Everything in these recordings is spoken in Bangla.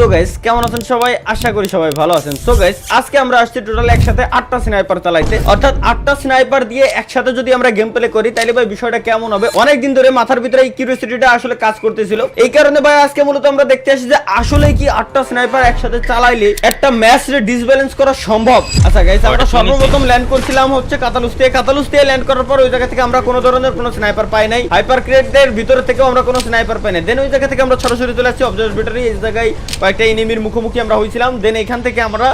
সো গাইস কেমন আছেন সবাই? আশা করি সবাই ভালো আছেন। সো গাইস আজকে আমরা আসছি টোটাল একসাথে আটটা স্নাইপার চালাইতে। অর্থাৎ আটটা স্নাইপার দিয়ে একসাথে যদি আমরা গেম প্লে করি তাহলে ভাই বিষয়টা কেমন হবে? অনেক দিন ধরে মাথার ভিতরে এই কিউরিওসিটিটা আসলে কাজ করতেছিল। এই কারণে ভাই আজকে মূলত আমরা দেখতে আসি যে আসলে কি আটটা স্নাইপার একসাথে চালাইলে একটা ম্যাচ ডিসব্যালেন্স করা সম্ভব? আচ্ছা গাইস আমরা সর্বপ্রথম ল্যান্ড করছিলাম হচ্ছে কাতালুস দিয়ে কাতালুস দিয়ে ল্যান্ড করার পর ওই জায়গা থেকে আমরা কোনো ধরনের কোনো স্নাইপার পাই নাই। হাইপার ক্রেটদের ভিতরে থেকেও আমরা কোনো স্নাইপার পাই নাই। দেন ওই জায়গা থেকে আমরা সরাসরি চলে আসছি। অবজারভেটরি এই জায়গায় কয়েকটা এনিমির মুখোমুখি আমরা হয়েছিলাম। দেন এখান থেকে আমরা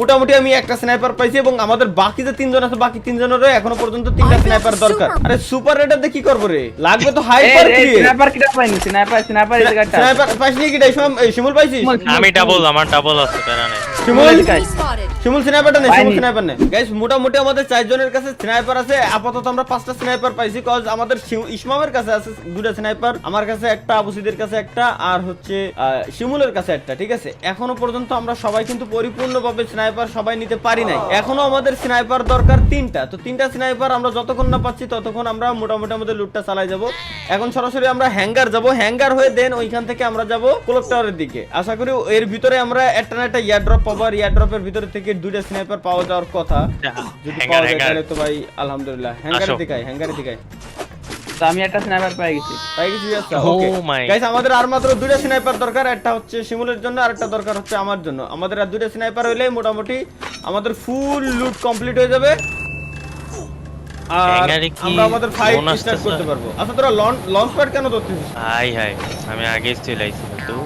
মোটামুটি আমি একটা স্নাইপার পাইছি এবং আমাদের বাকি যে তিনজন আছে বাকি তিনজনেরও এখনও পর্যন্ত তিনটা স্নাইপার দরকার। আরে সুপার রেডার দিয়ে কি করব রে? লাগবে তো হাইপার কি স্নাইপার কিটা পাইনি? স্নাইপার স্নাইপার এই জায়গাটা স্নাইপার পাইছি কি রে? শিমুল পাইছিস? আমি ডাবল আমার ডাবল আছে প্যারা নেই। শিমুল. শিমুল স্নাইপারটা নেই শিমুল স্নাইপার নেই। গাইস মোটামুটি আমাদের চারজনের কাছে স্নাইপার আছে। আপাতত আমরা পাঁচটা স্নাইপার পাইছি কজ আমাদের ইসমামের কাছে আছে দুটা স্নাইপার আমার কাছে একটা আবুসিদের কাছে একটা আর হচ্ছে শিমুলের কাছে একটা ঠিক আছে? এখনও পর্যন্ত আমরা সবাই কিন্তু পরিপূর্ণভাবে স্নাইপার সবাই নিতে পারি নাই। এখনও আমাদের স্নাইপার দরকার তিনটা। তো তিনটা স্নাইপার আমরা যতক্ষণ না পাচ্ছি ততক্ষণ আমরা মোটামুটি আমাদের লুটটা চালাই যাব। এখন সরাসরি আমরা হ্যাঙ্গার যাব। হ্যাঙ্গার হয়ে দেন ওইখান থেকে আমরা যাব ক্লক টাওয়ারের দিকে। আশা করি এর ভিতরে আমরা একটা না একটা ইয়ার ড্রপ পাবো আর ইয়ার ড্রপের ভিতরে থেকে দুইটা স্নাইপার পাওয়া যাওয়ার কথা। যদি পাওয়া যায় তাহলে তো ভাই আলহামদুলিল্লাহ। হ্যাঙ্গারের দিকে আয়। তো আমি একটা স্নাইপার পাই গেছি। আচ্ছা Oh ওকে my গাইস আমাদের আর মাত্র দুইটা স্নাইপার দরকার একটা হচ্ছে শিমুলের জন্য আর একটা দরকার হচ্ছে আমার জন্য। আমাদের আর দুইটা স্নাইপার হইলে মোটামুটি আমাদের ফুল লুট কমপ্লিট হয়ে যাবে। আর হ্যাঙ্গারে আমরা আমাদের ফাইট স্টার্ট করতে পারব। আচ্ছা তোরা লঞ্চ প্যাড কেন ধরতেছিস? হাই হাই আমি আগে চলে আইছি কিন্তু।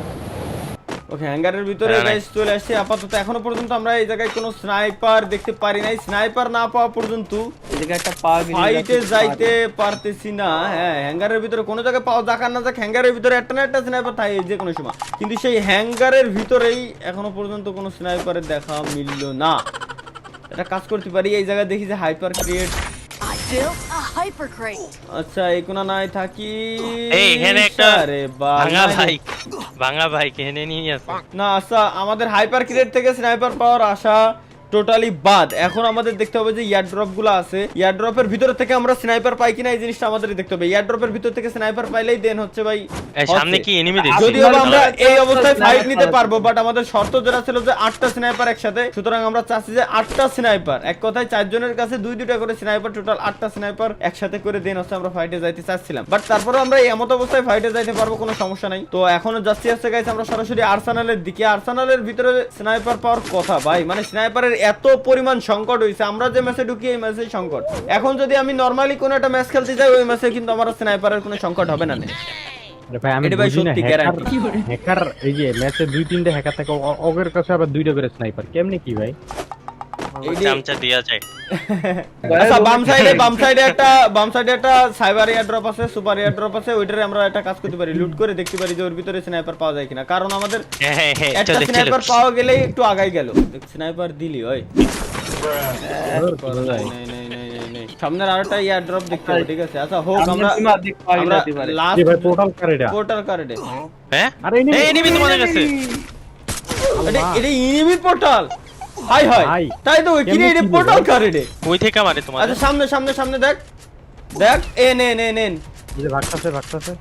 ওকে হ্যাঙ্গারের ভিতরে। গাইস চলে আসছে। আপাতত এখনও পর্যন্ত আমরা এই জায়গায় কোনো স্নাইপার দেখতে পারি নাই। স্নাইপার না পাওয়া পর্যন্ত এই জায়গায় একটা ফাইটে যাইতে পারতেছি না। হ্যাঁ হ্যাঙ্গারের ভিতরে কোনো জায়গায় পাওয়া যাক না যাক হ্যাঙ্গারের ভিতরে একটা না একটা স্নাইপার থাকে যে কোনো সময়। কিন্তু সেই হ্যাঙ্গারের ভিতরেই এখনও পর্যন্ত কোনো স্নাইপারের দেখা মিলল না। এটা কাজ করতে পারি এই জায়গায় দেখি যে হাইপার ক্রিয়েট. আচ্ছা এই কোনা নাই থাকি। এই এখানে একটা আরে ভাঙা। ভাঙা ভাই কেনে নিয়ে আসে। না আচ্ছা আমাদের হাইপার ক্রিয়েট থেকে স্নাইপার পাওয়ার আশা টোটালি বাদ। এখন আমাদের দেখতে হবে যে ইয়ারড্রপগুলো আছে। ইয়ারড্রপের ভিতর থেকে আমরা স্নাইপার পাই কিনা এই জিনিসটা আমাদের দেখতে হবে। ইয়ারড্রপের ভিতর থেকে স্নাইপার পাইলেই দেন হচ্ছে ভাই সামনে কি এনিমি দেখছি? যদিও আমরা এই অবস্থায় ফাইট নিতে পারব বাট আমাদের শর্ত যেটা ছিল যে আটটা স্নাইপার একসাথে। সুতরাং আমরা চাচ্ছি যে আটটা স্নাইপার এক কথায় চারজনের কাছে দুই দুইটা করে স্নাইপার টোটাল আটটা স্নাইপার একসাথে করে দেন হচ্ছে আমরা ফাইটে যাইতে চাচ্ছিলাম। বাট তারপরে আমরা এই এমত অবস্থায় ফাইটে যাইতে পারব কোনো সমস্যা নাই। তো এখনও যাচ্ছি আসছে গাইছে আমরা সরাসরি আর্সেনালের দিকে। আর্সেনালের ভিতরে স্নাইপার পাওয়ার কথা ভাই। মানে স্নাইপারের এত পরিমাণ সংকট হয়েছে আমরা যে ম্যাচে ঢুকি এই ম্যাচে সংকট। এখন যদি আমি নর্মালি কোনো একটা ম্যাচ খেলতে যাই ওই ম্যাচে কিন্তু আমার স্নাইপারের কোনো সংকট হবে না নে। ভাই আমি এটা ভাই বুঝি না সত্যি হ্যাকার এই যে ম্যাচে দুই তিনটে হ্যাকার থাকে অগের কাছে আবার দুইটা করে স্নাইপার কেমনি কি ভাই? চামচা দিয়া যায়। আচ্ছা বাম সাইডে বাম সাইডে একটা বাম সাইডে একটা সাইবার এয়ার আছে সুপার এয়ার আছে ওইটারে আমরা একটা কাজ করতে পারি। লুট করে দেখতে পারি যে ওর ভিতরে স্নাইপার পাওয়া যায় কিনা। কারণ আমাদের একটা চলে চলে। স্নাইপার পাওয়া গেলেই একটু আগাই গেল। স্নাইপার দিলি ওই। বোঝা যায়। নাই, নাই, নাই, নাই, নাই। সামনের আরেকটা এয়ার ড্রপ দেখতে হবে ঠিক আছে? আচ্ছা হোক আমরা আমরা সীমা দিক পাওয়া আমরা যেতে পারে। লাস্ট ভাই পোর্টাল কারেডা পোর্টাল কার্ডে হ্যাঁ? আরে এনিমি তোমাদের কাছে। এটা এটা ইনিমি পোর্টাল হাই হাই। তাই তো কি রে পোর্টাল বলে? কার্ডে কই থেকে মারে তোমাদের। আচ্ছা সামনে সামনে সামনে দেখ। দেখ এ নে নে নেন এই যে ভাগতাছে ভাগতাছে।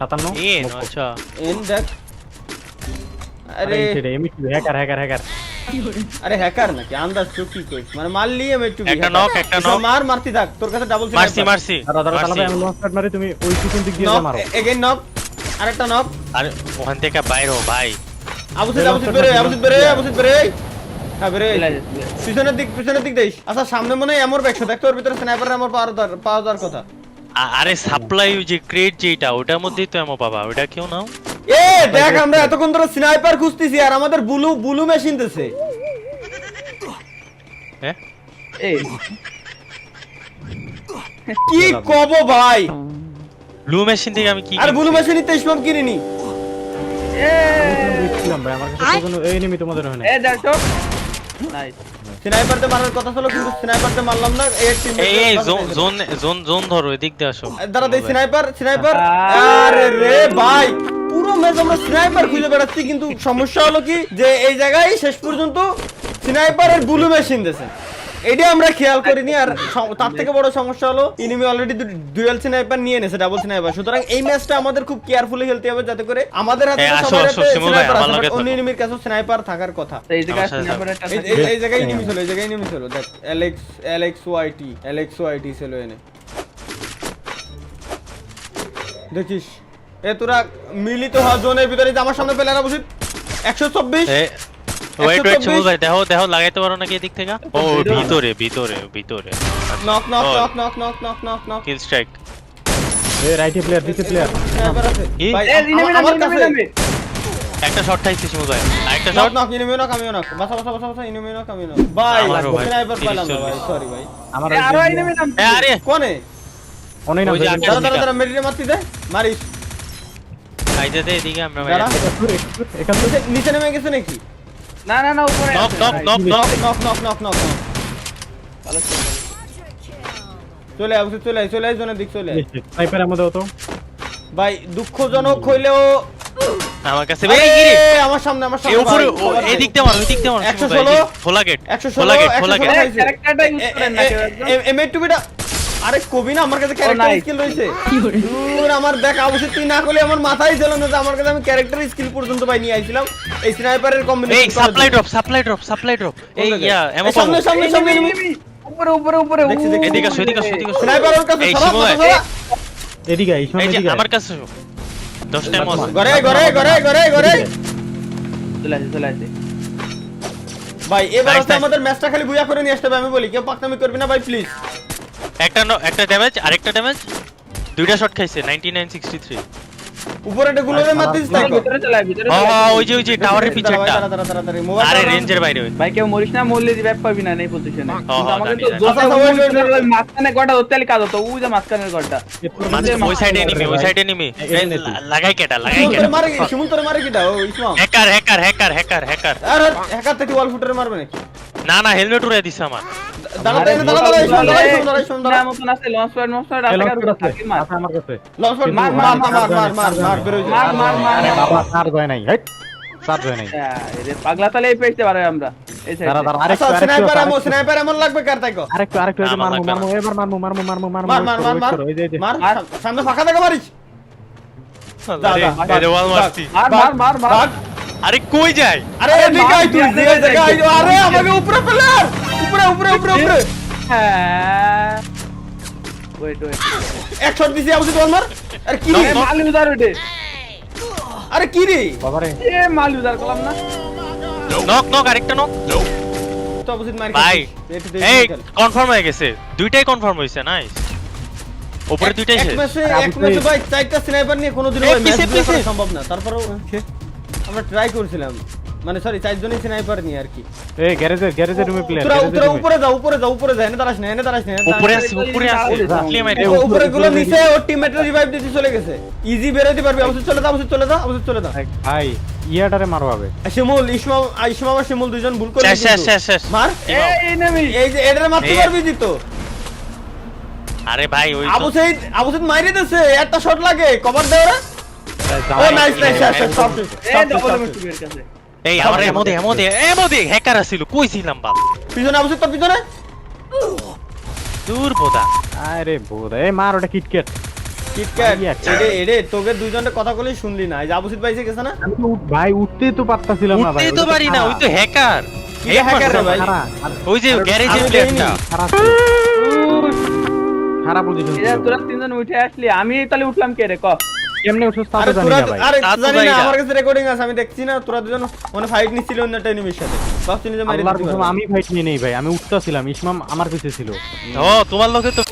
57 এ আচ্ছা। এন দেখ। আরে সেটা এমনি হ্যাকার হ্যাকার হ্যাকার আরে হ্যাকার নাকি? আন্দাজ তো কি করিস? মানে মারলি আমি একটু একটা knock, একটা knock। মার মারতি থাক। তোর কাছে ডাবল মারছি মারছি দাঁড়া মারছি। চালাবে আমি লঞ্চ প্যাড মারি তুমি ওই পিছন দিক দিয়ে মারো। এগেইন নক আরেকটা নক আরে ওখান থেকে বাইরে ভাই। আবুসিদ আবুসিদ বেরে আবুসিদ বেরে আবুসিদ বেরে হ্যাঁ বেরে চলে যাচ্ছে। পিছনের দিক পিছনের দিক দেখিস। আচ্ছা সামনে মনে হয় এমর ব্যাগশো দেখ তোর ভিতরে স্নাইপার এমর পাওয়ার পাওয়া যাওয়ার কথা। আরে সাপ্লাই যে ক্রেট যেটা ওটার মধ্যেই তো এমন পাবা। ওটা কেউ নাও। এ দেখ আমরা এতক্ষণ ধরে স্নাইপার খুঁজতেছি আর আমাদের বুলু বুলু মেশিন দিছে। হ্যাঁ? কি কব ভাই? ব্লু মেশিন থেকে আমি কি আর? বুলু মেশিন তো ইসমাম কিনিনি। দেখছিলাম ভাই আমার কাছে কোনো এই এনিমি তোমাদের হয় না এ দেখো স্নাইপারতে মারার কথা ছিল কিন্তু স্নাইপারতে মারলাম না। এর টিম এই এই জোন জোন জোন জোন ধরো এদিক দিয়ে আসো। দাঁড়া দেই স্নাইপার স্নাইপার আরে। রে ভাই পুরো ম্যাচ আমরা স্নাইপার খুঁজে বেড়াচ্ছি কিন্তু সমস্যা হলো কি যে এই জায়গায় শেষ পর্যন্ত স্নাইপারের বুলু মেশিন দিয়েছে। এটা আমরা খেয়াল করিনি আর তার থেকে বড় সমস্যা হলো ইনিমি অলরেডি ডুয়েল স্নাইপার নিয়ে এনেছে ডাবল স্নাইপার সুতরাং এই ম্যাচটা আমাদের খুব কেয়ারফুলি খেলতে হবে যাতে করে আমাদের হাতে আসো, সবার হাতে স্নাইপার আছে। অন্য থাকো। এনিমির কাছেও স্নাইপার থাকার কথা। এই জায়গায় স্নাইপার একটা এই জায়গায় ইনিমি ছিল এই জায়গায় ইনিমি ছিল দেখ Alex Alex Y T Alex Y T ছিল এনে। দেখিস? এ তোরা মিলিত হওয়া জোনের ভিতরে যে আমার সামনে প্লেয়ার বসে একশো চব্বিশ? ওয়েট ওয়েট 124 ভাই দেখো দেখো লাগাইতে পারো নাকি এদিক থেকে? ও ভিতরে। ভিতরে ভিতরে। Knock knock. Knock knock knock knock knock knock kill strike এ রাইটে প্লেয়ার দিতে প্লেয়ার কি? ভাই। একটা শট খাইছে শিমুল ভাই। আরেকটা নক শট নক ইনিমিও নক আমিও নক বাসা বাসা বাসা বাসা ইনিমিও নক আমিও নক ভাই ভাই, স্নাইপার পেলাম ভাই সরি ভাই। আমার আরও enemy নাম এ আরে! কোনে? অনেক না ওই যে ভাই, আগে- দাঁড়া দাঁড়া দাঁড়া মেডিটে মারতি দে। মারিস। খাইতে দে এদিকে আমরা দাঁড়া। এখান থেকে নিচে নেমে গেছে নাকি? না না না উপরে knock knock knock knock knock knock knock knock knock চলে আসো চলে আয় চলে আয় জনের দিক চলে স্নাইপার আমাদের তো। ভাই দুঃখজনক হইলেও আমার কাছে ভাই কি আমার সামনে আমার সামনে উপরে এই দিক দিয়ে মারো। এই দিক দিয়ে মারো 116 খোলা গেট খোলা গেট গেট খোলা গেট ক্যারেক্টারটা ইউজ করেন না এমএ2বিটা আরে কবি না আমার কাছে ক্যারেক্টার স্কিল রয়েছে। দূর আমার দেখ অবশ্যই তুই না করলে আমার মাথায় ছিল না যে আমার কাছে আমি ক্যারেক্টার স্কিল পর্যন্ত পাই নিয়ে আইছিলাম। এই স্নাইপারের এই supply drop supply drop supply drop এই ইয়া এমন সামনে সামনে সামনে। উপরে উপরে উপরে। এদিকে আসো এদিকে আসো এদিকে আসো। স্নাইপার ওর কাছে এই সরা, ভাই, এদিকে এই যে এদিকে আমার কাছে ঘরে ঘরে ঘরে ঘরে ঘরে। চলে আসে চলে আসে। ভাই এবার. আমাদের ম্যাচটা খালি বুয়া করে নিয়ে আসতে হবে আমি বলি। কেউ পাকনামি করবি না ভাই প্লিজ একটা ন- একটা ড্যামেজ আরেকটা ড্যামেজ দুইটা শট খাইছে 9963 উপরে একটা গুলোরে মারতিস তাই ভিতরে চলে ভিতরে ও ওই যে ওই যে টাওয়ারের পিছে একটা আরে রেঞ্জের বাইরে ওই। ভাই কেউ মরিস না মরলে রিভাইভ পাবি না এই পজিশনে হ্যাঁ, আমাকে তো। জোসা. ওই মাঝখানে গড়টা ধরতে কাজ হতো ওই যে মাঝখানের মাঝে ওই সাইডে এনিমি ওই সাইডে এনিমি লাগাই কেটা লাগাই কেটা মারে শিমুল তোরে মারে কিটা? ও, Ismam. Hacker hacker hacker hacker hacker আর আর, হ্যাকার থেকে ওয়াল ফুটারে মারবে নাকি? না না হেলমেট উড়াই দিছে আমার হয় হয়। হ্যাঁ, পাগলা তালে এই পেছতে পারে আমরা আচ্ছা, সামনে ফাঁকা থেকে মারিস। মার মার মার মার। আরে কই যায়? আরে এদিকে আয় তুই, যে জায়গায় আয়, আরে আমাকে উপরে প্লেয়ার উপরে উপরে উপরে উপরে। হ্যাঁ। ওয়েট ওয়েট এক শট দিছি আবু তোর মার। আরে কি রে. মাল ইউজার ওইটে। আরে কি রে? বাবারে, এ মাল ইউজার করলাম না। নক নক আরেকটা নক। তো অবশ্যই মার ভাই এই কনফার্ম হয়ে গেছে। দুইটাই কনফার্ম হইছে নাইস উপরে দুইটাই এক শেষ। আর এক আবু ম্যাচে সাইদ। ভাই চারটা স্নাইপার নিয়ে কোনোদিন ম্যাচ পিছে, পিছে। সম্ভব না। তারপরেও আমরা ট্রাই করছিলাম। মানে সরি চারজনই স্নাইপার নিয়ে আর কি। এই গ্যারেজের গ্যারেজের রুমে প্লেয়ার তোরা তোরা উপরে যাও উপরে যাও উপরে যা এনে দাঁড়াস না এনে দাঁড়াস না উপরে না। আছে উপরে আছে। উপরে উপরে গুলো নিচে ওর টিমমেটের রিভাইভ দিতে চলে গেছে। ইজি বেরোতে পারবি অবশ্যই চলে যা অবশ্যই চলে যা অবশ্যই চলে যা ভাই ইয়াটারে মারো হবে শিমুল ইসমাম ইসমাম আর শিমুল দুইজন ভুল করে শেষ শেষ শেষ শেষ। মার। এই এনিমি এই যে এটার মারতে পারবি দিত আরে ভাই ওই আবু সাইদ আবু সাইদ মাইরে দিছে একটা শট লাগে। কভার দে ওরা। ও নাইস নাইস এই আমার এমদে এমদে এমদে হ্যাকার আছিল কইছিলাম বাপ? পিছনে তোর পিছনে? দূর বোদা আরে বোধ এই মার ওটা কিটকেট কিটক্যাট তোকে দুইজনের কথা শুনলি না। এই যে আবু পাইছে গেছে না? আমি ভাই উঠতেই তো পারতাছিলাম না ভাই উঠতেই তো পারি না ওই তো হ্যাকার কি hacker রে ভাই? খারাপ, খারাপ, ওই যে গ্যারেজের আমি খারাপ পজিশন তোরা তিনজন উঠে আসলি আমি তাহলে উঠলাম কে রে ক? কেমনে উঠছস তা জানি না ভাই। আরে তা জানি না। আমার কাছে রেকর্ডিং আছে আমি দেখছি না তোরা দুজন মানে ফাইট নিছিল অন্য একটা এনিমির সাথে। যে মারি আল্লাহর কসম আমি ফাইট নিয়ে নেই ভাই আমি উঠতাছিলাম ইসমাম আমার পিছে ছিল। ও তোমার লোকে তো